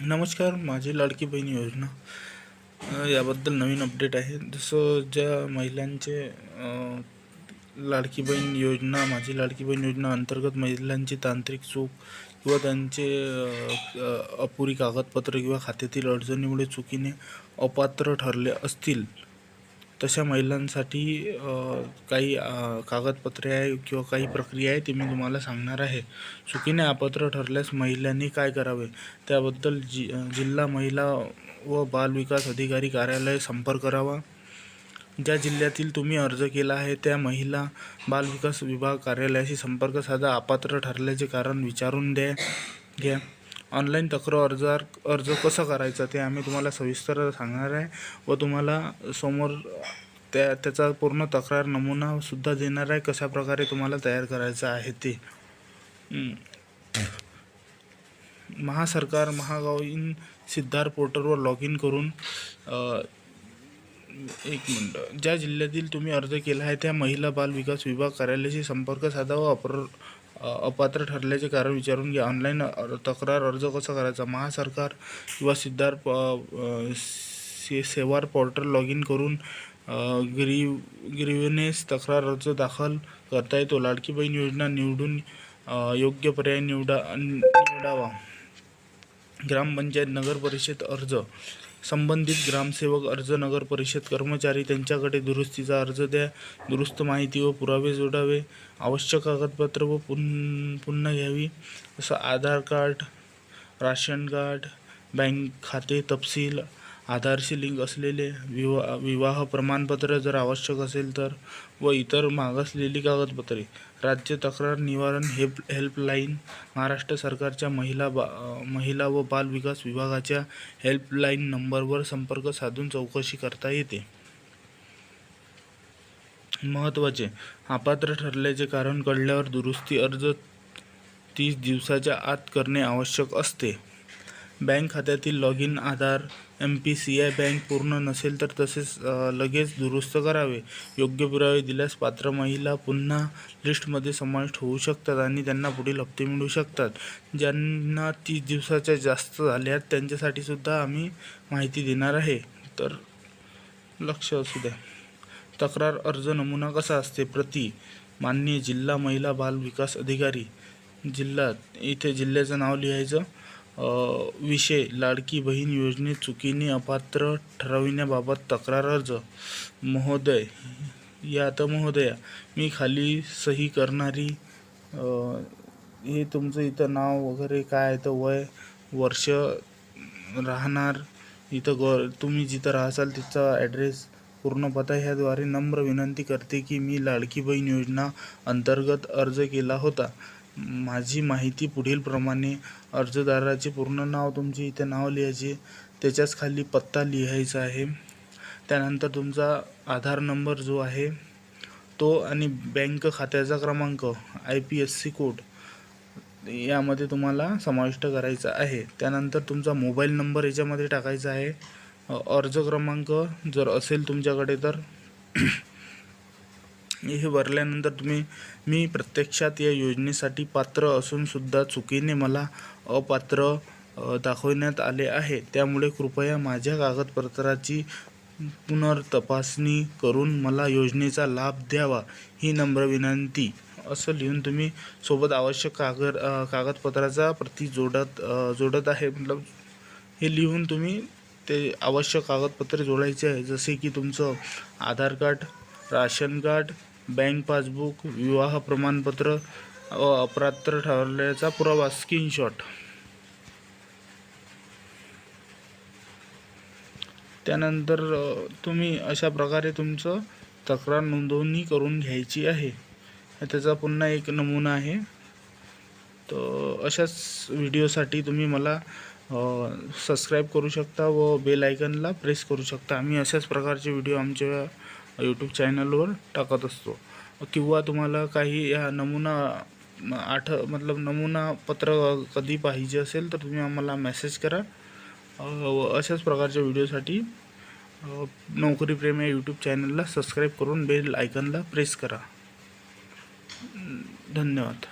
नमस्कार माझी लाडकी बहीण योजना. याबद्दल नवीन अपडेट आहे. जसं ज्या महिलांचे लाडकी बहीण योजना माझी लाडकी बहीण योजना अंतर्गत महिलांची तांत्रिक चूक किंवा त्यांचे अपुरी कागदपत्र किंवा खात्यातील अडचणीमुळे चुकीने अपात्र ठरले असतील तशा महिलांसाठी काही कागदपत्रे आहे किंवा काही प्रक्रिया आहे ती मी तुम्हाला सांगणार आहे. चुकीने अपात्र ठरल्यास महिलांनी काय करावे? त्याबद्दल जि जिल्हा महिला व बालविकास अधिकारी कार्यालय संपर्क करावा. ज्या जिल्ह्यातील तुम्ही अर्ज केला आहे त्या महिला बालविकास विभाग कार्यालयाशी संपर्क साधा. अपात्र ठरल्याचे कारण विचारून द्या घ्या. ऑनलाईन तक्रार अर्जार अर्ज कसा करायचा ते आम्ही तुम्हाला सविस्तर सांगणार आहे व तुम्हाला समोर त्या त्याचा पूर्ण तक्रार नमुनासुद्धा देणार आहे कशा प्रकारे तुम्हाला तयार करायचं आहे ते. महासरकार महागाईन सिद्धार्थ पोर्टलवर लॉग इन करून एक मिनटं. ज्या जिल्ह्यातील तुम्ही अर्ज केला आहे त्या महिला बाल विकास विभाग कार्यालयाशी संपर्क साधा अपर अ, अपात्र ठरल्याचे कारण विचारून घ्या. ऑनलाईन तक्रार अर्ज कसा करायचा? महासरकार किंवा सिद्धार्थ से सेवार पोर्टल लॉग इन करून अ, ग्रीव ग्रीवनेस तक्रार अर्ज दाखल करता येतो. लाडकी बहीण योजना निवडून योग्य पर्याय निवडा निवडावा. ग्रामपंचायत नगर परिषद अर्ज. संबंधित ग्रामसेवक अर्ज नगर परिषद कर्मचारी त्यांच्याकडे दुरुस्तीचा अर्ज द्या. दुरुस्त माहिती व पुरावे जोडावे. आवश्यक कागदपत्र व पुन पुन्हा घ्यावी. जसं Aadhaar card ration card bank खाते तपशील आधारशी लिंक असलेले विवा विवाह प्रमाणपत्र जर आवश्यक असेल तर व इतर मागासलेली कागदपत्रे राज्य तक्रार निवारण हेल्प हेल्पलाईन महाराष्ट्र सरकारच्या महिला बा महिला व बाल विकास विभागाच्या हेल्पलाईन नंबरवर संपर्क साधून चौकशी करता येते. महत्त्वाचे अपात्र ठरल्याचे कारण कळल्यावर दुरुस्ती अर्ज तीस दिवसाच्या आत करणे आवश्यक असते. बँक खात्यातील log in Aadhaar M P C I bank पूर्ण नसेल तर तसेच लगेच दुरुस्त करावे. योग्य पुरावे दिल्यास पात्र महिला पुन्हा लिस्टमध्ये समाविष्ट होऊ शकतात आणि त्यांना पुढील हप्ते मिळू शकतात. ज्यांना तीस दिवसाच्या जास्त झाल्यात त्यांच्यासाठी सुद्धा आम्ही माहिती देणार आहे. तर लक्ष असू द्या. तक्रार अर्ज नमुना कसा असते? प्रति माननीय जिल्हा महिला बाल विकास अधिकारी जिल्हा इथे जिल्ह्याचं नाव लिहायचं. विषय लाडकी बहीण योजनेत चुकीने अपात्र ठरविण्याबाबत तक्रार अर्ज महोदय या आता महोदया मी खाली सही करणारी हे तुमचं इथं नाव वगैरे काय आहे? तर वय वर्ष राहणार इथं ग तुम्ही जिथं राहसाल तिथचा ॲड्रेस पूर्ण पता ह्याद्वारे नम्र विनंती करते की मी लाडकी बहीण योजना अंतर्गत अर्ज केला होता. माझी माहिती पुढीलप्रमाणे अर्जदाराचे पूर्ण नाव तुमचे इथे नाव लिहायचे त्याच्याच खाली पत्ता लिहायचा आहे. त्यानंतर तुमचा आधार नंबर जो आहे तो आणि बँक खात्याचा क्रमांक I P S C code यामध्ये तुम्हाला समाविष्ट करायचा आहे. त्यानंतर तुमचा मोबाईल नंबर याच्यामध्ये टाकायचा आहे. अर्ज क्रमांक जर असेल तुमच्याकडे तर हे भरल्यानंतर तुम्ही मी प्रत्यक्षात या योजनेसाठी पात्र असूनसुद्धा चुकीने मला अपात्र दाखवण्यात आले आहे. त्यामुळे कृपया माझ्या कागदपत्राची पुनर्तपासणी करून मला योजनेचा लाभ द्यावा ही नम्र विनंती. असं लिहून तुम्ही सोबत आवश्यक कागद कागदपत्राचा प्रती जोडत जोडत आहे. मतलब हे लिहून तुम्ही ते आवश्यक कागदपत्रे जोडायचे आहे. जसे की तुमचं Aadhaar card ration card bank passbook विवाह प्रमाणपत्र व अपात्र ठरल्याचा पुरावा. स्क्रीनशॉट त्यानंतर तुम्ही अशा प्रकारे तुमचं तक्रार नोंदवणी करून घ्यायची आहे. त्याचा पुन्हा एक नमुना आहे. तर अशाच व्हिडिओसाठी तुम्ही मला सबस्क्राईब करू शकता व बेल आयकनला प्रेस करू शकता. आम्ही अशाच प्रकारचे व्हिडिओ आमच्या यूट्यूब चॅनलवर टाकत असतो. किंवा तुम्हाला काही या नमुना आठ मतलब नमुना पत्र कधी पाहिजे असेल तर तुम्ही आम्हाला मेसेज करा. व अशाच प्रकारच्या व्हिडिओसाठी नोकरीप्रेम नोकरी प्रेम या यूट्यूब चॅनलला सबस्क्राईब करून बेल आयकनला प्रेस करा. धन्यवाद.